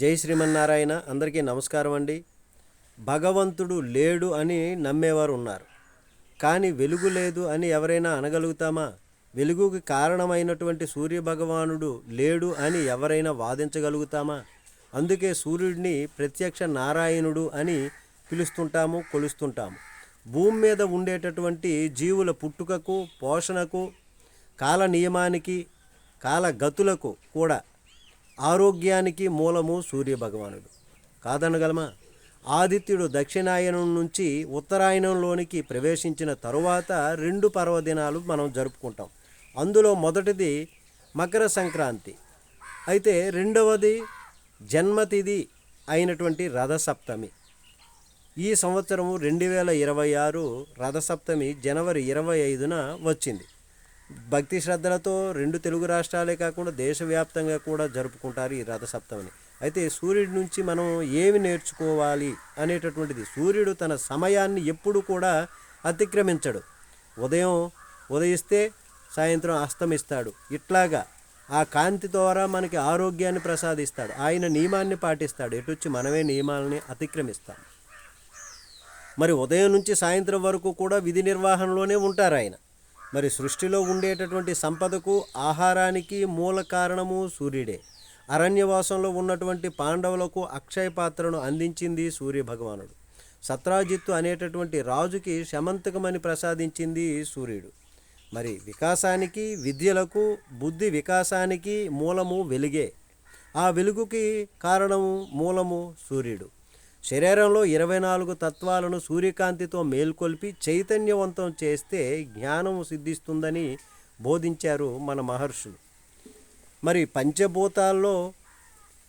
జై శ్రీమన్నారాయణ అందరికీ నమస్కారం అండి. భగవంతుడు లేడు అని నమ్మేవారు ఉన్నారు. కానీ వెలుగు లేదు అని ఎవరైనా అనగలుగుతామా? వెలుగుకి కారణమైనటువంటి సూర్య భగవానుడు లేడు అని ఎవరైనా వాదించగలుగుతామా? అందుకే సూర్యుడిని ప్రత్యక్ష నారాయణుడు అని పిలుస్తుంటాము కొలుస్తుంటాము. భూమి మీద ఉండేటటువంటి జీవుల పుట్టుకకు పోషణకు కాల నియమానికి కాల గతులకు కూడా ఆరోగ్యానికి మూలము సూర్య భగవానుడు కాదనగలమా? ఆదిత్యుడు దక్షిణాయనం నుంచి ఉత్తరాయణంలోనికి ప్రవేశించిన తరువాత రెండు పర్వదినాలు మనం జరుపుకుంటాం. అందులో మొదటిది మకర సంక్రాంతి. అయితే రెండవది జన్మతిథి అయినటువంటి రథసప్తమి. ఈ సంవత్సరము రెండు వేల ఇరవై ఆరు రథసప్తమి జనవరి ఇరవై ఐదున వచ్చింది. భక్తి శ్రద్ధలతో రెండు తెలుగు రాష్ట్రాలే కాకుండా దేశవ్యాప్తంగా కూడా జరుపుకుంటారు ఈ రథసప్తమిని. అయితే సూర్యుడి నుంచి మనం ఏమి నేర్చుకోవాలి అనేటటువంటిది సూర్యుడు తన సమయాన్ని ఎప్పుడు కూడా అతిక్రమించడు. ఉదయం ఉదయిస్తే సాయంత్రం అస్తమిస్తాడు. ఇట్లాగా ఆ కాంతి ద్వారా మనకి ఆరోగ్యాన్ని ప్రసాదిస్తాడు. ఆయన నియమాన్ని పాటిస్తాడు. ఎటొచ్చి మనమే నియమాలని అతిక్రమిస్తాం. మరి ఉదయం నుంచి సాయంత్రం వరకు కూడా విధి నిర్వహణలోనే ఉంటారు ఆయన. మరి సృష్టిలో ఉండేటటువంటి సంపదకు ఆహారానికి మూల కారణము సూర్యుడే. అరణ్యవాసంలో ఉన్నటువంటి పాండవులకు అక్షయ పాత్రను అందించింది సూర్య భగవానుడు సత్రాజిత్తు అనేటటువంటి రాజుకి శమంతకమని ప్రసాదించింది సూర్యుడు. మరి వికాసానికి విద్యలకు బుద్ధి వికాసానికి మూలము వెలుగే. ఆ వెలుగుకి కారణము మూలము సూర్యుడు. శరీరంలో ఇరవై నాలుగు తత్వాలను సూర్యకాంతితో మేల్కొల్పి చైతన్యవంతం చేస్తే జ్ఞానం సిద్ధిస్తుందని బోధించారు మన మహర్షులు. మరి పంచభూతాల్లో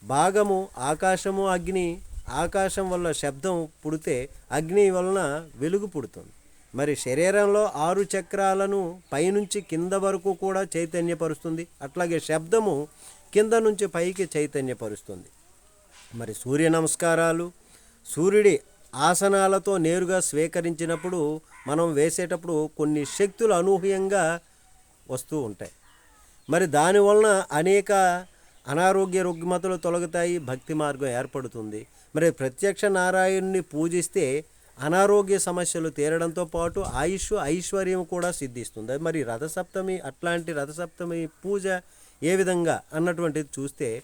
భాగము ఆకాశము అగ్ని. ఆకాశం వల్ల శబ్దం పుడితే అగ్ని వలన వెలుగు పుడుతుంది. మరి శరీరంలో ఆరు చక్రాలను పైనుంచి కింద వరకు కూడా చైతన్యపరుస్తుంది. అట్లాగే శబ్దము కింద నుంచి పైకి చైతన్యపరుస్తుంది. మరి సూర్య నమస్కారాలు సూర్యుడి ఆసనాలతో నేరుగా స్వీకరించినప్పుడు మనం వేసేటప్పుడు కొన్ని శక్తులు అనూహ్యంగా వస్తూ ఉంటాయి. మరి దానివలన అనేక అనారోగ్య రుగ్మతలు తొలగుతాయి భక్తి మార్గం ఏర్పడుతుంది. మరి ప్రత్యక్ష నారాయణుని పూజిస్తే అనారోగ్య సమస్యలు తీరడంతో పాటు ఆయుష్ ఐశ్వర్యం కూడా సిద్ధిస్తుంది. మరి రథసప్తమి అట్లాంటి రథసప్తమి పూజ ఏ విధంగా అన్నటువంటిది చూస్తే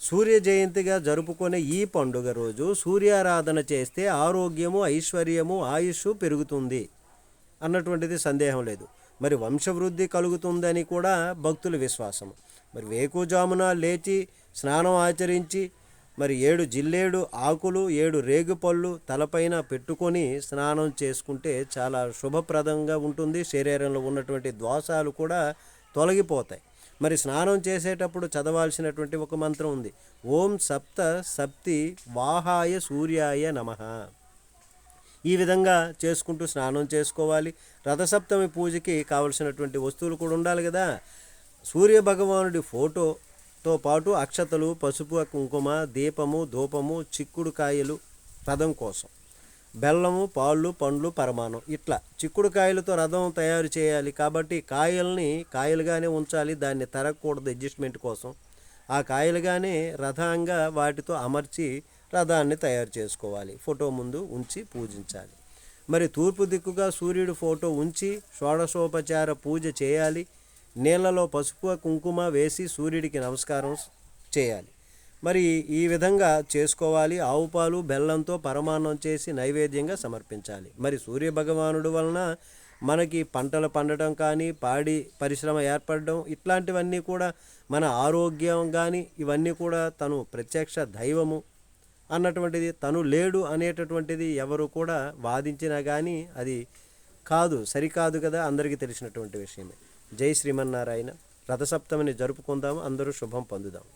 సూర్య జయంతిగా జరుపుకునే ఈ పండుగ రోజు సూర్యారాధన చేస్తే ఆరోగ్యము ఐశ్వర్యము ఆయుష్ పెరుగుతుంది అన్నటువంటిది సందేహం లేదు. మరి వంశవృద్ధి కలుగుతుందని కూడా భక్తుల విశ్వాసం మరి వేకుజామున లేచి స్నానం ఆచరించి మరి ఏడు జిల్లేడు ఆకులు ఏడు రేగుపళ్ళు తలపైన పెట్టుకొని స్నానం చేసుకుంటే చాలా శుభప్రదంగా ఉంటుంది. శరీరంలో ఉన్నటువంటి దోషాలు కూడా తొలగిపోతాయి. మరి స్నానం చేసేటప్పుడు చదవాల్సినటువంటి ఒక మంత్రం ఉంది. ఓం సప్త సప్తి వాహాయ సూర్యాయ నమః. ఈ విధంగా చేసుకుంటూ స్నానం చేసుకోవాలి. రథసప్తమి పూజకి కావలసినటువంటి వస్తువులు కూడా ఉండాలి కదా. సూర్య భగవానుడి ఫోటోతో పాటు అక్షతలు పసుపు కుంకుమ దీపము ధూపము చిక్కుడు కాయలు రథం కోసం. బెల్లము పాళ్ళు పండ్లు పరమాణం ఇట్లా. చిక్కుడు కాయలతో రథం తయారు చేయాలి కాబట్టి కాయల్ని కాయలుగానే ఉంచాలి దాన్ని తరగకూడదు అడ్జస్ట్మెంట్ కోసం. ఆ కాయలుగానే రథంగా వాటితో అమర్చి రథాన్ని తయారు చేసుకోవాలి. ఫోటో ముందు ఉంచి పూజించాలి. మరి తూర్పు దిక్కుగా సూర్యుడు ఫోటో ఉంచి షోడశోపచార పూజ చేయాలి. నీళ్ళలో పసుపు కుంకుమ వేసి సూర్యుడికి నమస్కారం చేయాలి. మరి ఈ విధంగా చేసుకోవాలి. ఆవు పాలు బెల్లంతో పరమాన్నం చేసి నైవేద్యంగా సమర్పించాలి. మరి సూర్య భగవానుడు వలన మనకి పంటలు పండటం కానీ పాడి పరిశ్రమ ఏర్పడడం ఇట్లాంటివన్నీ కూడా మన ఆరోగ్యం కానీ ఇవన్నీ కూడా తను ప్రత్యక్ష దైవము అన్నటువంటిది. తను లేడు అనేటటువంటిది ఎవరు కూడా వాదించినా కానీ అది కాదు సరికాదు కదా అందరికీ తెలిసినటువంటి విషయమే. జై శ్రీమన్నారాయణ. రథసప్తమిని జరుపుకుందాము. అందరూ శుభం పొందుదాం.